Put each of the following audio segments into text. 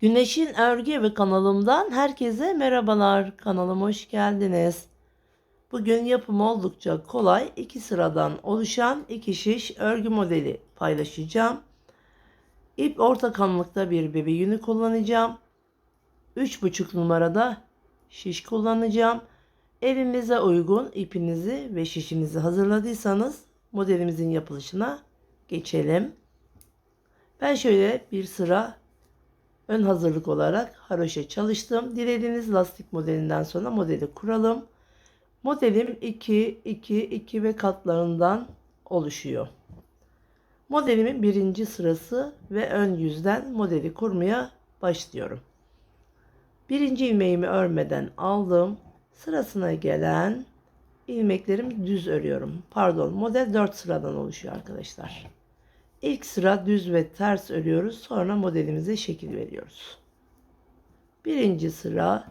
Güneşin Örgü ve kanalımdan herkese merhabalar. Kanalıma hoş geldiniz. Bugün yapımı oldukça kolay iki sıradan oluşan iki şiş örgü modeli paylaşacağım. İp orta kalınlıkta bir bebe yünü kullanacağım. 3,5 numarada şiş kullanacağım. Elinize uygun ipinizi ve şişinizi hazırladıysanız modelimizin yapılışına geçelim. Ben şöyle bir sıra ön hazırlık olarak haroşa çalıştım. Dilediğiniz lastik modelinden sonra modeli kuralım. Modelim 2, 2, 2 ve katlarından oluşuyor. Modelimin birinci sırası ve ön yüzden modeli kurmaya başlıyorum. Birinci ilmeğimi örmeden aldım. Sırasına gelen ilmeklerimi düz örüyorum. Pardon model 4 sıradan oluşuyor arkadaşlar. İlk sıra düz ve ters örüyoruz. Sonra modelimize şekil veriyoruz. Birinci sıra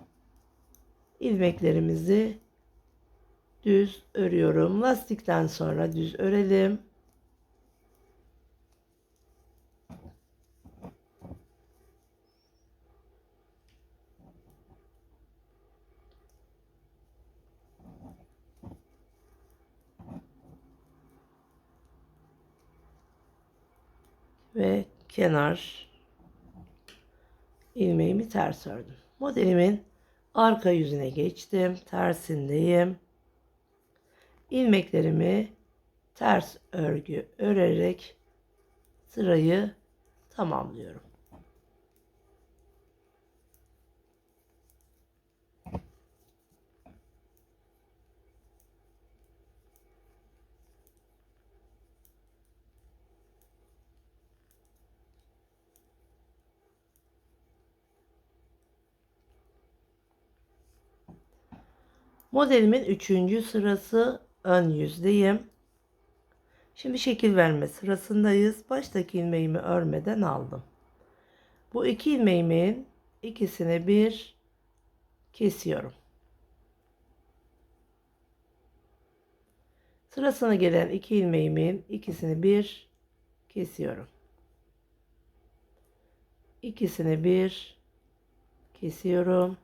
ilmeklerimizi düz örüyorum. Lastikten sonra düz örelim. Ve kenar ilmeğimi ters ördüm. Modelimin arka yüzüne geçtim. Tersindeyim. İlmeklerimi ters örgü örerek sırayı tamamlıyorum. Modelimin üçüncü sırası ön yüzdeyim. Şimdi şekil verme sırasındayız. Baştaki ilmeğimi örmeden aldım. Bu iki ilmeğimin ikisini bir kesiyorum. Sırasına gelen iki ilmeğimin ikisini bir kesiyorum. İkisini bir kesiyorum.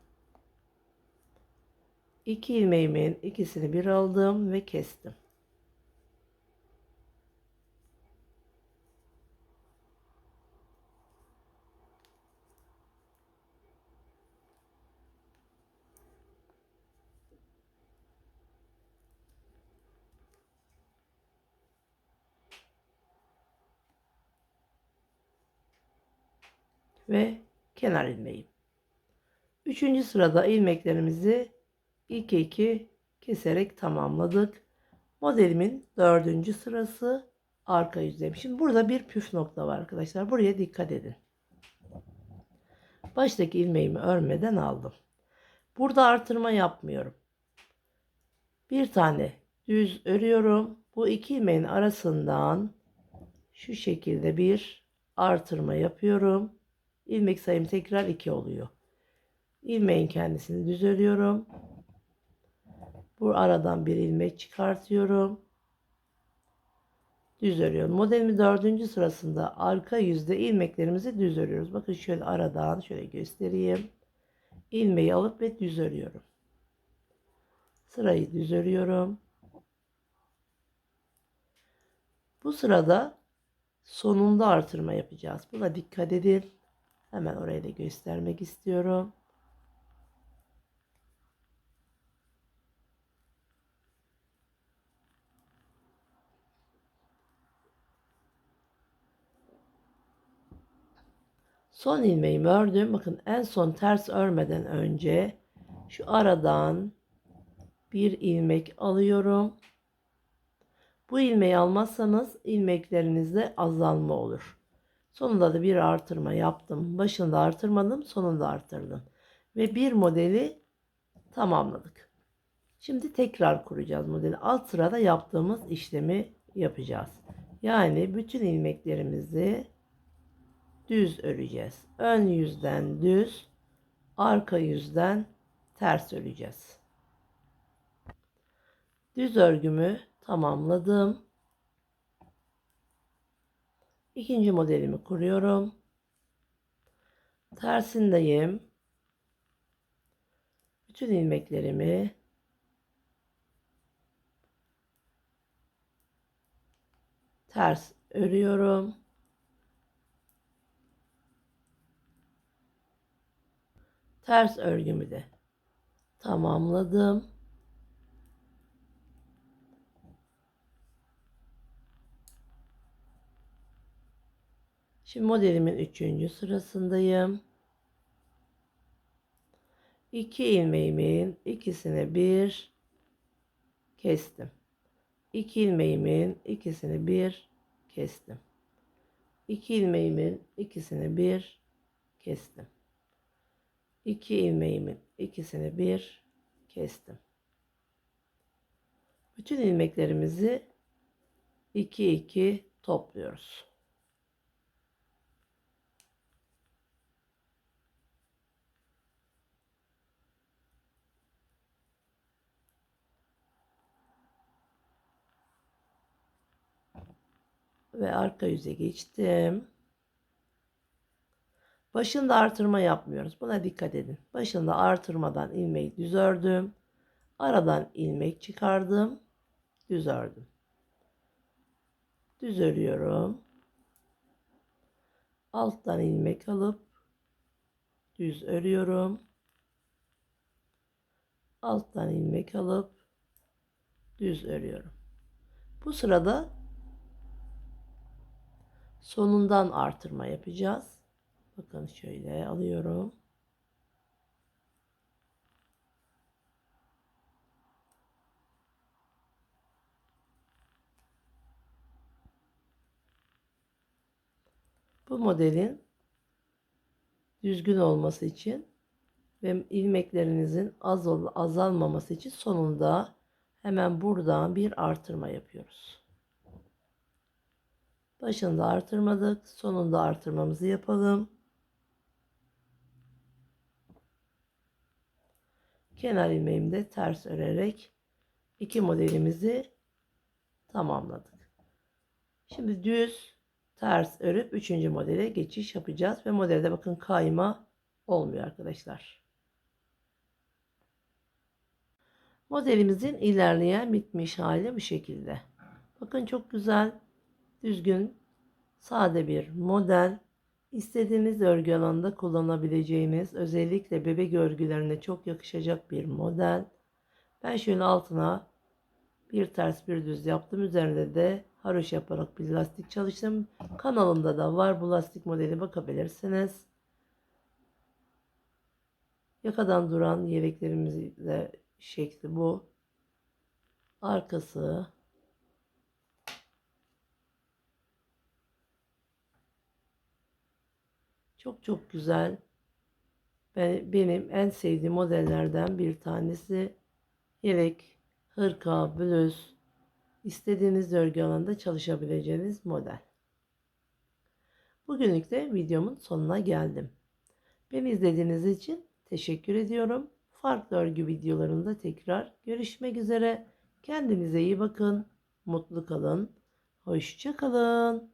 İki ilmeğimin ikisini bir aldım ve kestim. Ve kenar ilmeğim. Üçüncü sırada ilmeklerimizi 2 2 keserek tamamladık. Modelimin dördüncü sırası arka yüzdeyim. Şimdi burada bir püf nokta var arkadaşlar. Buraya dikkat edin. Baştaki ilmeğimi örmeden aldım. Burada artırma yapmıyorum. Bir tane düz örüyorum. Bu iki ilmeğin arasından şu şekilde bir artırma yapıyorum. İlmek sayım tekrar 2 oluyor. İlmeğin kendisini düz örüyorum. Bu aradan bir ilmek çıkartıyorum. Düz örüyorum. Modelimin dördüncü sırasında arka yüzde ilmeklerimizi düz örüyoruz. Bakın şöyle aradan şöyle göstereyim. İlmeği alıp ve düz örüyorum. Sırayı düz örüyorum. Bu sırada sonunda artırma yapacağız. Buna dikkat edin. Hemen orayı da göstermek istiyorum. Son ilmeğimi ördüm. Bakın en son ters örmeden önce şu aradan bir ilmek alıyorum. Bu ilmeği almazsanız ilmeklerinizde azalma olur. Sonunda da bir artırma yaptım. Başında artırmadım, sonunda artırdım. Ve bir modeli tamamladık. Şimdi tekrar kuracağız modeli. Alt sırada yaptığımız işlemi yapacağız. Yani bütün ilmeklerimizi düz öreceğiz. Ön yüzden düz, arka yüzden ters öreceğiz. Düz örgümü tamamladım. İkinci modelimi kuruyorum. Tersindeyim. Bütün ilmeklerimi ters örüyorum. Ters örgümü de tamamladım. Şimdi modelimin üçüncü sırasındayım. İki ilmeğimin ikisini bir kestim. İki ilmeğimin ikisini bir kestim. İki ilmeğimin ikisini bir kestim. İki ilmeğimin ikisini bir kestim. Bütün ilmeklerimizi 2 2 topluyoruz. ve arka yüze geçtim. Başında artırma yapmıyoruz. Buna dikkat edin. Başında artırmadan ilmeği düz ördüm. Aradan ilmek çıkardım. Düz ördüm. Düz örüyorum. Alttan ilmek alıp düz örüyorum. Alttan ilmek alıp düz örüyorum. Bu sırada sonundan artırma yapacağız. Bakın şöyle alıyorum. Bu modelin düzgün olması için ve ilmeklerinizin az azalmaması için sonunda hemen buradan bir artırma yapıyoruz. Başında artırmadık. Sonunda artırmamızı yapalım. Kenar ilmeğimi de ters örerek iki modelimizi tamamladık. Şimdi düz ters örüp üçüncü modele geçiş yapacağız ve modelde bakın kayma olmuyor arkadaşlar. Modelimizin ilerleyen bitmiş hali bu şekilde. Bakın çok güzel düzgün, sade bir model. İstediğiniz örgü alanında kullanabileceğiniz, özellikle bebek örgülerine çok yakışacak bir model. Ben şöyle altına bir ters bir düz yaptım. Üzerinde de haroş yaparak bir lastik çalıştım. Kanalımda da var bu lastik modeli bakabilirsiniz. Yakadan duran yeleklerimizin de şekli bu. Arkası Çok çok güzel. Ben, benim en sevdiğim modellerden bir tanesi. Yelek, hırka, bluz, istediğiniz örgü alanında çalışabileceğiniz model. Bugünlük de videomun sonuna geldim. Beni izlediğiniz için teşekkür ediyorum. Farklı örgü videolarında tekrar görüşmek üzere. Kendinize iyi bakın. Mutlu kalın. Hoşça kalın.